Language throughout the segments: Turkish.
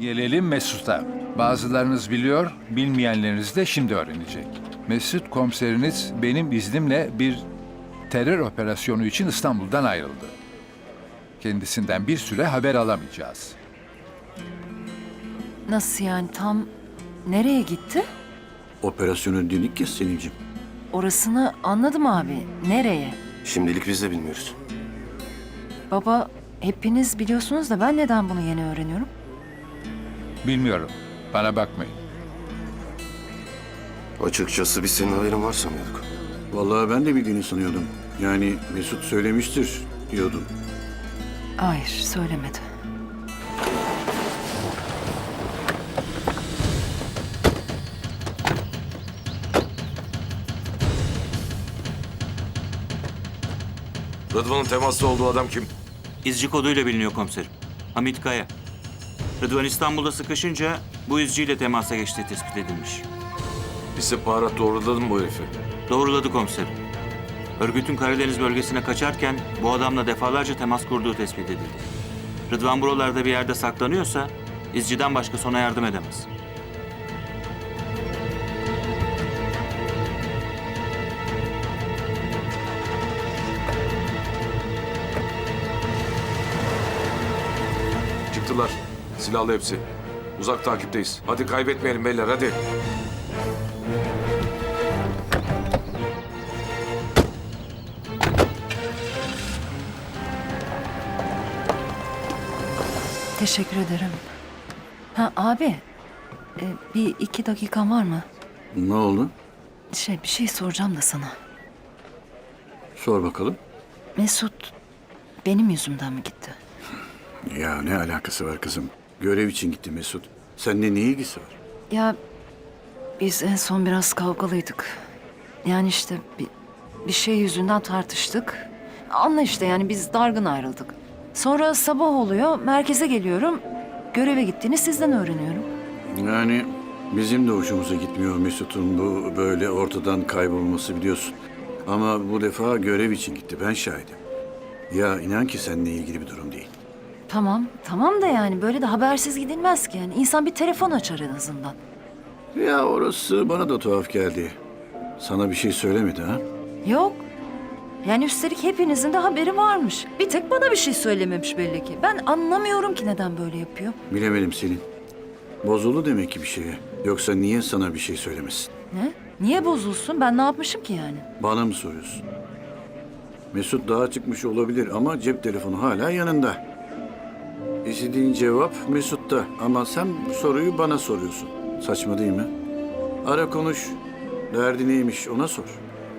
Gelelim Mesut'a. Bazılarınız biliyor, bilmeyenleriniz de şimdi öğrenecek. Mesut komiseriniz benim iznimle bir terör operasyonu için İstanbul'dan ayrıldı. Kendisinden bir süre haber alamayacağız. Nasıl yani tam nereye gitti? Operasyonu dedik ya Selin'cim. Orasını anladım abi. Nereye? Şimdilik biz de bilmiyoruz. Baba hepiniz biliyorsunuz da ben neden bunu yeni öğreniyorum? Bilmiyorum, bana bakmayın. Açıkçası biz senin haberin var sanıyorduk. Vallahi ben de bildiğini sanıyordum. Yani Mesut söylemiştir diyordum. Hayır söylemedi. Rıdvan'ın temasta olduğu adam kim? İzci koduyla biliniyor komiserim. Hamit Kaya. Rıdvan İstanbul'da sıkışınca bu izciyle temasa geçtiği tespit edilmiş. İstihbarat doğruladı mı bu herifi? Doğruladı komiserim. Örgütün Karadeniz bölgesine kaçarken bu adamla defalarca temas kurduğu tespit edildi. Rıdvan buralarda bir yerde saklanıyorsa izciden başka ona yardım edemez. Silahlı hepsi. Uzak takipteyiz. Hadi kaybetmeyelim beyler hadi. Teşekkür ederim. Ha abi e, bir iki dakikan var mı? Ne oldu? Şey bir şey soracağım da sana. Sor bakalım. Mesut benim yüzümden mi gitti? Ya ne alakası var kızım? Görev için gitti Mesut. Seninle ne ilgisi var? Ya biz en son biraz kavgalıydık. Yani işte bir, bir şey yüzünden tartıştık. Anla işte yani biz dargın ayrıldık. Sonra sabah oluyor, merkeze geliyorum. Göreve gittiğini sizden öğreniyorum. Yani bizim de hoşumuza gitmiyor Mesut'un bu böyle ortadan kaybolması biliyorsun. Ama bu defa görev için gitti. Ben şahidim. Ya inan ki seninle ilgili bir durum değil. Tamam, tamam da yani böyle de habersiz gidilmez ki. Yani insan bir telefon açar en azından. Ya orası bana da tuhaf geldi. Sana bir şey söylemedi ha? Yok. Yani üstelik hepinizin de haberi varmış. Bir tek bana bir şey söylememiş belli ki. Ben anlamıyorum ki neden böyle yapıyor. Bilemedim Selin. Bozuldu demek ki bir şeye. Yoksa niye sana bir şey söylemesin? Ne? Niye bozulsun? Ben ne yapmışım ki yani? Bana mı soruyorsun? Mesut daha çıkmış olabilir ama cep telefonu hala yanında. İstediğin cevap Mesut'ta ama sen bu soruyu bana soruyorsun. Saçma değil mi? Ara konuş. Derdi neymiş ona sor.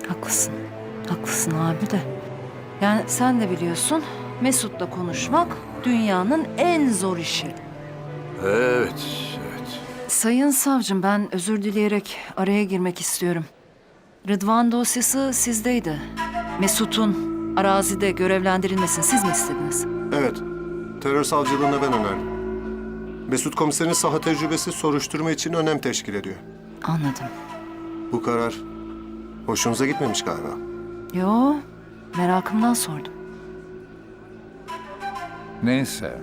Haklısın. Haklısın abi de. Yani sen de biliyorsun Mesut'la konuşmak dünyanın en zor işi. Evet, evet. Sayın savcım ben özür dileyerek araya girmek istiyorum. Rıdvan dosyası sizdeydi. Mesut'un arazide görevlendirilmesini siz mi istediniz? Evet. Terör savcılığına ben önerdim. Mesut komiserin saha tecrübesi soruşturma için önem teşkil ediyor. Anladım. Bu karar hoşunuza gitmemiş galiba. Yo, merakımdan sordum. Neyse,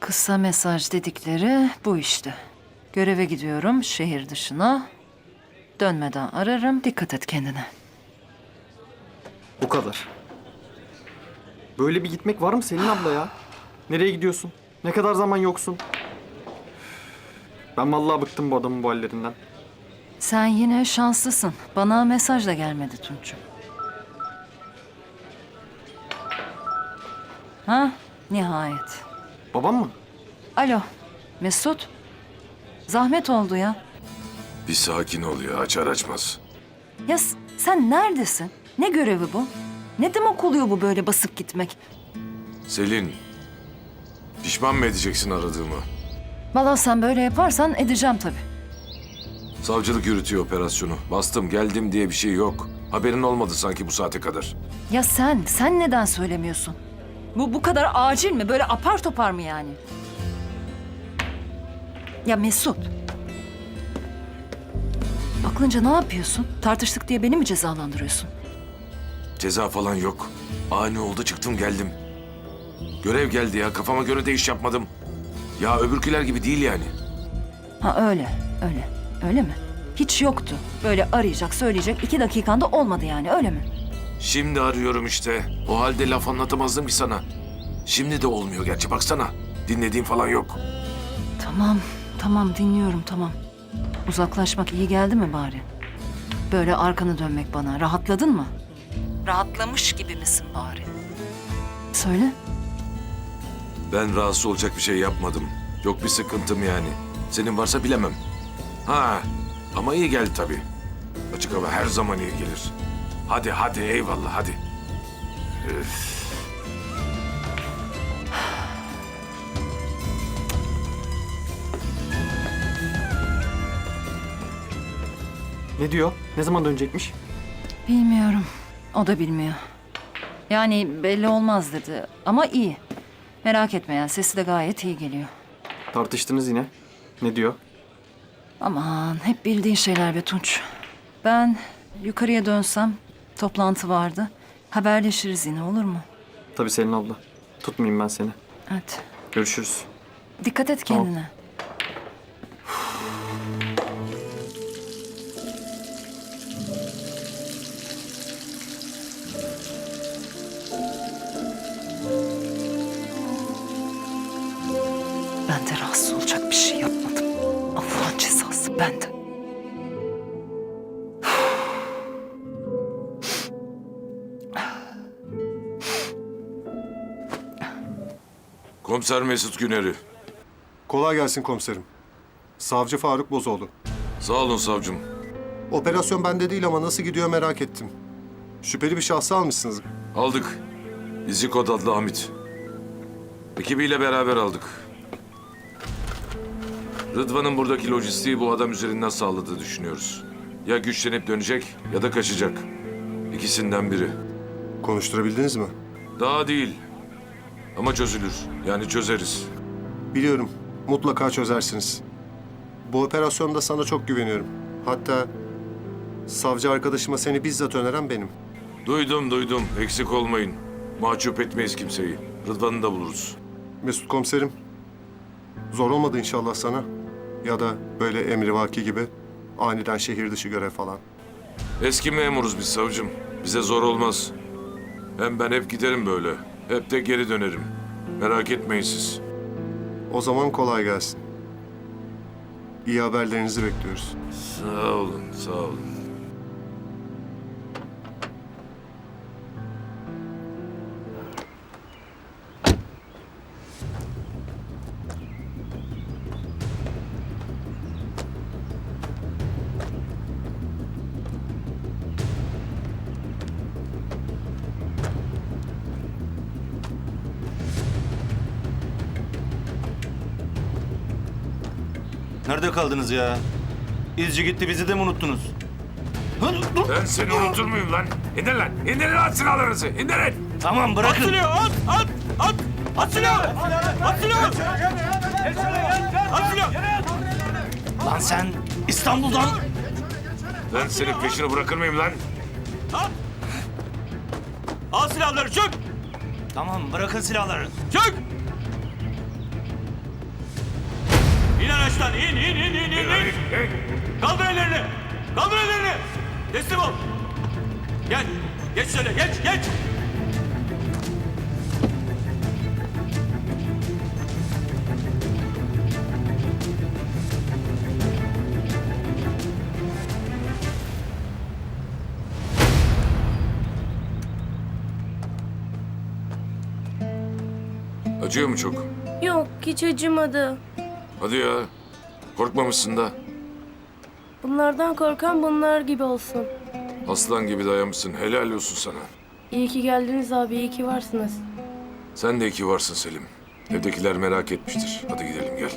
Kısa mesaj dedikleri bu işte. Göreve gidiyorum şehir dışına. Dönmeden ararım. Dikkat et kendine. Bu kadar. Böyle bir gitmek var mı Selin abla ya? Nereye gidiyorsun? Ne kadar zaman yoksun? Ben vallahi bıktım bu adamın bu hallerinden. Sen yine şanslısın. Bana mesaj da gelmedi Tunç'um. Ha, nihayet. Babam mı? Alo, Mesut. Zahmet oldu ya. Bir sakin ol ya açar açmaz. Ya s- sen neredesin? Ne görevi bu? Ne demek oluyor bu böyle basıp gitmek? Selin. Pişman mı edeceksin aradığımı? Vallahi sen böyle yaparsan edeceğim tabii. Savcılık yürütüyor operasyonu. Bastım geldim diye bir şey yok. Haberin olmadı sanki bu saate kadar. Ya sen, sen neden söylemiyorsun? Bu bu kadar acil mi? Böyle apar topar mı yani? Ya Mesut. Aklınca ne yapıyorsun? Tartıştık diye beni mi cezalandırıyorsun? Ceza falan yok. Ani oldu çıktım geldim. Görev geldi ya kafama göre de iş yapmadım. Ya öbürküler gibi değil yani. Ha öyle, öyle. Öyle mi? Hiç yoktu. Böyle arayacak, söyleyecek iki dakikanda olmadı yani öyle mi? Şimdi arıyorum işte. O halde laf anlatamazdım ki sana. Şimdi de olmuyor gerçi baksana. Dinlediğim falan yok. Tamam, tamam dinliyorum tamam. Uzaklaşmak iyi geldi mi bari? Böyle arkanı dönmek bana. Rahatladın mı? Rahatlamış gibi misin bari? Söyle. Ben rahatsız olacak bir şey yapmadım. Yok bir sıkıntım yani. Senin varsa bilemem. Ha ama iyi geldi tabii. Açık hava her zaman iyi gelir. Hadi hadi eyvallah hadi. Üf. Ne diyor? Ne zaman dönecekmiş? Bilmiyorum. O da bilmiyor. Yani belli olmaz dedi ama iyi. Merak etme yani sesi de gayet iyi geliyor. Tartıştınız yine. Ne diyor? Aman hep bildiğin şeyler be Tunç. Ben yukarıya dönsem toplantı vardı. Haberleşiriz yine olur mu? Tabii Selin abla. Tutmayayım ben seni. Hadi. Görüşürüz. Dikkat et Tamam. kendine. Ben rahatsız olacak bir şey yapmadım. Allah'ın cezası ben de. Komiser Mesut Güner'i. Kolay gelsin komiserim. Savcı Faruk Bozoğlu. Sağ olun savcım. Operasyon bende değil ama nasıl gidiyor merak ettim. Şüpheli bir şahsı almışsınız. Aldık. İzikod adlı Hamit. Ekibiyle beraber aldık. Rıdvan'ın buradaki lojistiği bu adam üzerinden sağladığı düşünüyoruz. Ya güçlenip dönecek ya da kaçacak. İkisinden biri. Konuşturabildiniz mi? Daha değil. Ama çözülür. Yani çözeriz. Biliyorum. Mutlaka çözersiniz. Bu operasyonda sana çok güveniyorum. Hatta savcı arkadaşıma seni bizzat öneren benim. Duydum duydum. Eksik olmayın. Mahcup etmeyiz kimseyi. Rıdvan'ı da buluruz. Mesut komiserim. Zor olmadı inşallah sana. Ya da böyle emrivaki gibi aniden şehir dışı görev falan. Eski memuruz biz savcım. Bize zor olmaz. Hem ben hep giderim böyle. Hep de geri dönerim. Merak etmeyin siz. O zaman kolay gelsin. İyi haberlerinizi bekliyoruz. Sağ olun, sağ olun. Nerede kaldınız ya? İzci gitti bizi de mi unuttunuz? Ben seni unutur muyum lan? İndir lan, indirin lan silahlarınızı, indirin! Tamam bırakın. At silahı at at at. At silahı. At silahı. At silahı. Lan sen İstanbul'dan Ben senin peşini bırakır mıyım lan? al silahları çök. Tamam bırakın silahları. Çök. Araçtan in in in in in. in. Kaldır ellerini. Kaldır ellerini. Teslim ol. Gel. Geç şöyle geç geç. Acıyor mu çok? Yok hiç acımadı. Hadi ya. Korkmamışsın da. Bunlardan korkan bunlar gibi olsun. Aslan gibi dayanmışsın. Helal olsun sana. İyi ki geldiniz abi, iyi ki varsınız. Sen de iki varsın Selim. Evdekiler merak etmiştir. Hadi gidelim gel.